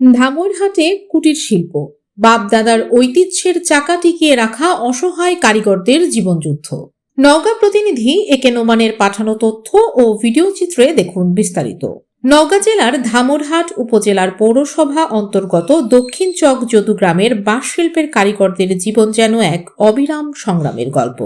ধামইরহাটে কুটির শিল্প। বাপদাদার ঐতিহ্যের চাকা টিকিয়ে রাখা অসহায় কারিগরদের জীবনযুদ্ধ। নওগাঁ প্রতিনিধি একে নোমানের পাঠানো তথ্য ও ভিডিও চিত্রে দেখুন বিস্তারিত। নওগাঁ জেলার ধামরহাট উপজেলার পৌরসভা অন্তর্গত দক্ষিণ চক যদু গ্রামের বাঁশ শিল্পের কারিগরদের জীবন যেন এক অবিরাম সংগ্রামের গল্প।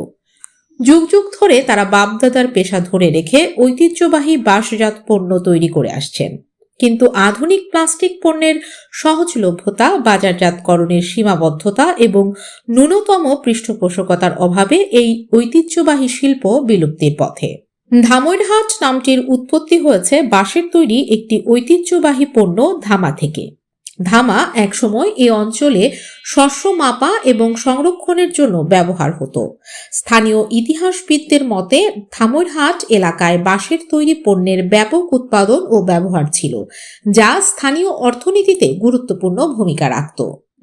যুগ যুগ ধরে তারা বাপদাদার পেশা ধরে রেখে ঐতিহ্যবাহী বাঁশজাত পণ্য তৈরি করে আসছেন। কিন্তু আধুনিক প্লাস্টিক পণ্যের সহজলভ্যতা, বাজারজাতকরণের সীমাবদ্ধতা এবং ন্যূনতম পৃষ্ঠপোষকতার অভাবে এই ঐতিহ্যবাহী শিল্প বিলুপ্তির পথে। ধামইরহাট নামটির উৎপত্তি হয়েছে বাঁশের তৈরি একটি ঐতিহ্যবাহী পণ্য ধামা থেকে। ধামা একসময় এই অঞ্চলে শস্য মাপা এবং সংরক্ষণের জন্য ব্যবহার হতো। স্থানীয় ইতিহাসবিদদের মতে ধামইরহাট এলাকায় বাঁশের তৈরি পণ্যের ব্যাপক উৎপাদন ও ব্যবহার ছিল, যা স্থানীয় অর্থনীতিতে গুরুত্বপূর্ণ ভূমিকা রাখত।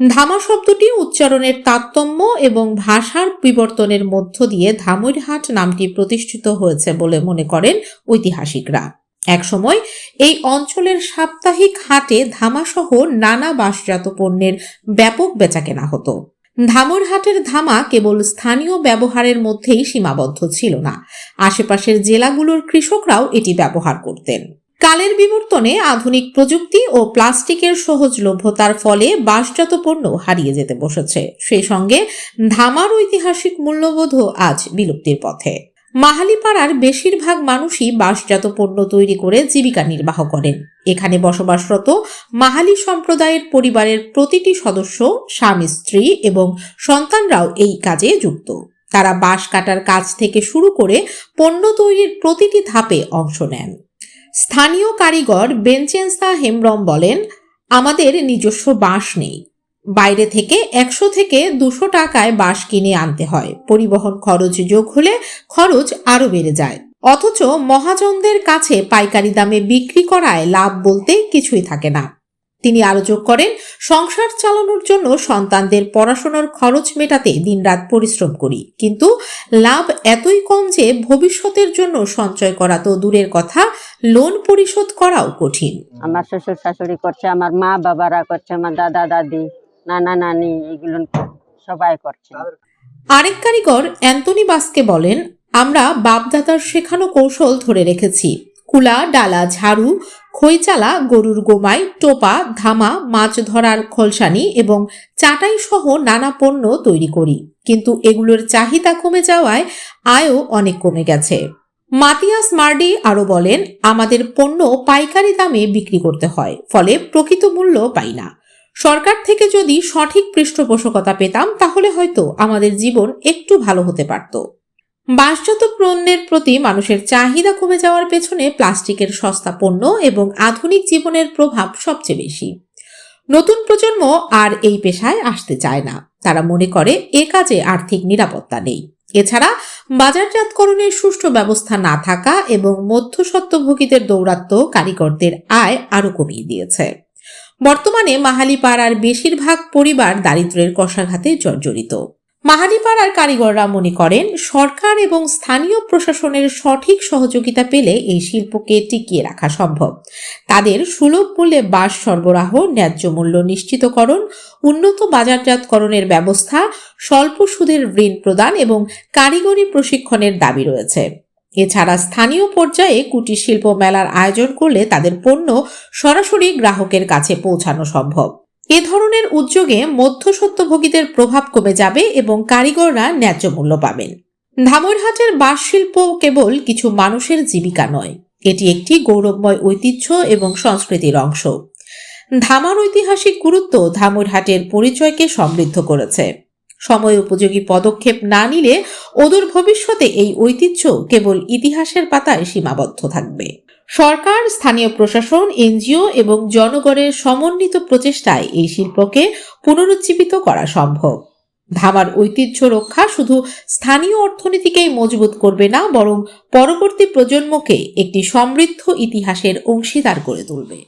ধামা শব্দটি উচ্চারণের তারতম্য এবং ভাষার বিবর্তনের মধ্য দিয়ে ধামইরহাট নামটি প্রতিষ্ঠিত হয়েছে বলে মনে করেন ঐতিহাসিকরা। একসময় এই অঞ্চলের সাপ্তাহিক হাটে ধামাসহ নানা বাঁশজাত পণ্যের ব্যাপক বেচাকেনা হতো। ধামরহাটের ধামা কেবল স্থানীয় ব্যবহারের মধ্যেই সীমাবদ্ধ ছিল না। আশেপাশের জেলাগুলোর কৃষকরাও এটি ব্যবহার করতেন। কালের বিবর্তনে আধুনিক প্রযুক্তি ও প্লাস্টিকের সহজলভ্যতার ফলে বাঁশজাত পণ্য হারিয়ে যেতে বসেছে। সেই সঙ্গে ধামার ঐতিহাসিক মূল্যবোধও আজ বিলুপ্তির পথে। মাহালিপাড়ার বেশিরভাগ মানুষই বাঁশজাত পণ্য তৈরি করে জীবিকা নির্বাহ করেন। এখানে বসবাসরত মাহালি সম্প্রদায়ের পরিবারের প্রতিটি সদস্য স্বামী, স্ত্রী এবং সন্তানরাও এই কাজে যুক্ত। তারা বাঁশ কাটার কাজ থেকে শুরু করে পণ্য তৈরির প্রতিটি ধাপে অংশ নেন। স্থানীয় কারিগর বেঞ্চেন্সা হেমব্রম বলেন, আমাদের নিজস্ব বাঁশ নেই। বাইরে থেকে একশো থেকে দুশো টাকায় বাঁশ কিনে আনতে হয়। পরিবহন খরচ যোগ হলে খরচ আরও বেড়ে যায়। অথচ মহাজনদের কাছে পাইকারি দামে বিক্রি করায় লাভ বলতে কিছুই থাকে না। তিনি আরও যোগ করেন, সংসার চালানোর জন্য সন্তানদের পড়াশোনার খরচ মেটাতে দিনরাত পরিশ্রম করি। কিন্তু লাভ এতই কম যে ভবিষ্যতের জন্য সঞ্চয় করা তো দূরের কথা, লোন পরিশোধ করাও কঠিন। আমার শ্বশুর শাশুড়ি করছে, আমার মা বাবারা করছে, আমার দাদা দাদি। নানা নানি এগুলো সবাই করছে। আরেক কারিগর অ্যান্টনি বাসকে বলেন, আমরা বাপদাদার শেখানো কৌশল ধরে রেখেছি। কুলা, ডালা, ঝাড়ু, খইচালা, গরুর গোমাই, টোপা ধামা মাছ ধরার খলসানি এবং চাটাই সহ নানা পণ্য তৈরি করি। কিন্তু এগুলোর চাহিদা কমে যাওয়ায় আয়ও অনেক কমে গেছে। মাতিয়াস মার্ডি আরও বলেন, আমাদের পণ্য পাইকারি দামে বিক্রি করতে হয়, ফলে প্রকৃত মূল্য পাই না। সরকার থেকে যদি সঠিক পৃষ্ঠপোষকতা পেতাম, তাহলে হয়তো আমাদের জীবন একটু ভালো হতে পারত। বাঁশজাত পণ্যের প্রতি মানুষের চাহিদা কমে যাওয়ার পেছনে প্লাস্টিকের সস্তা পণ্য এবং আধুনিক জীবনের প্রভাব সবচেয়ে বেশি। নতুন প্রজন্ম আর এই পেশায় আসতে চায় না। তারা মনে করে এ কাজে আর্থিক নিরাপত্তা নেই। এছাড়া বাজারজাতকরণের সুষ্ঠু ব্যবস্থা না থাকা এবং মধ্যস্বত্বভোগীদের দৌরাত্ম্য কারিগরদের আয় আরও কমিয়ে দিয়েছে। বর্তমানে মাহালিপাড়ার বেশিরভাগ পরিবার দারিদ্র্যের কষাঘাতে জর্জরিত। মাহালিপাড়ার কারিগররা মনে করেন, সরকার এবং স্থানীয় প্রশাসনের সঠিক সহযোগিতা পেলে এই শিল্পকে টিকিয়ে রাখা সম্ভব। তাদের সুলভ মূল্যে বাস সরবরাহ, ন্যায্য মূল্য নিশ্চিতকরণ, উন্নত বাজারজাতকরণের ব্যবস্থা, স্বল্প সুদের ঋণ প্রদান এবং কারিগরি প্রশিক্ষণের দাবি রয়েছে। এছাড়া স্থানীয় পর্যায়ে কুটির শিল্প মেলার আয়োজন করলে তাদের পণ্য সরাসরি গ্রাহকের কাছে পৌঁছানো সম্ভব। এ ধরনের উদ্যোগে মধ্যসত্ত্বভোগীদের প্রভাব কমে যাবে এবং কারিগররা ন্যায্য মূল্য পাবেন। ধামরহাটের বাঁশ শিল্প কেবল কিছু মানুষের জীবিকা নয়, এটি একটি গৌরবময় ঐতিহ্য এবং সংস্কৃতির অংশ। ধামার ঐতিহাসিক গুরুত্ব ধামরহাটের পরিচয়কে সমৃদ্ধ করেছে। সময় উপযোগী পদক্ষেপ না নিলে অদূর ভবিষ্যতে এই ঐতিহ্য কেবল ইতিহাসের পাতায় সীমাবদ্ধ থাকবে। সরকার, স্থানীয় প্রশাসন, এনজিও এবং জনগণের সমন্বিত প্রচেষ্টায় এই শিল্পকে পুনরুজ্জীবিত করা সম্ভব। ধামার ঐতিহ্য রক্ষা শুধু স্থানীয় অর্থনীতিকেই মজবুত করবে না, বরং পরবর্তী প্রজন্মকে একটি সমৃদ্ধ ইতিহাসের অংশীদার করে তুলবে।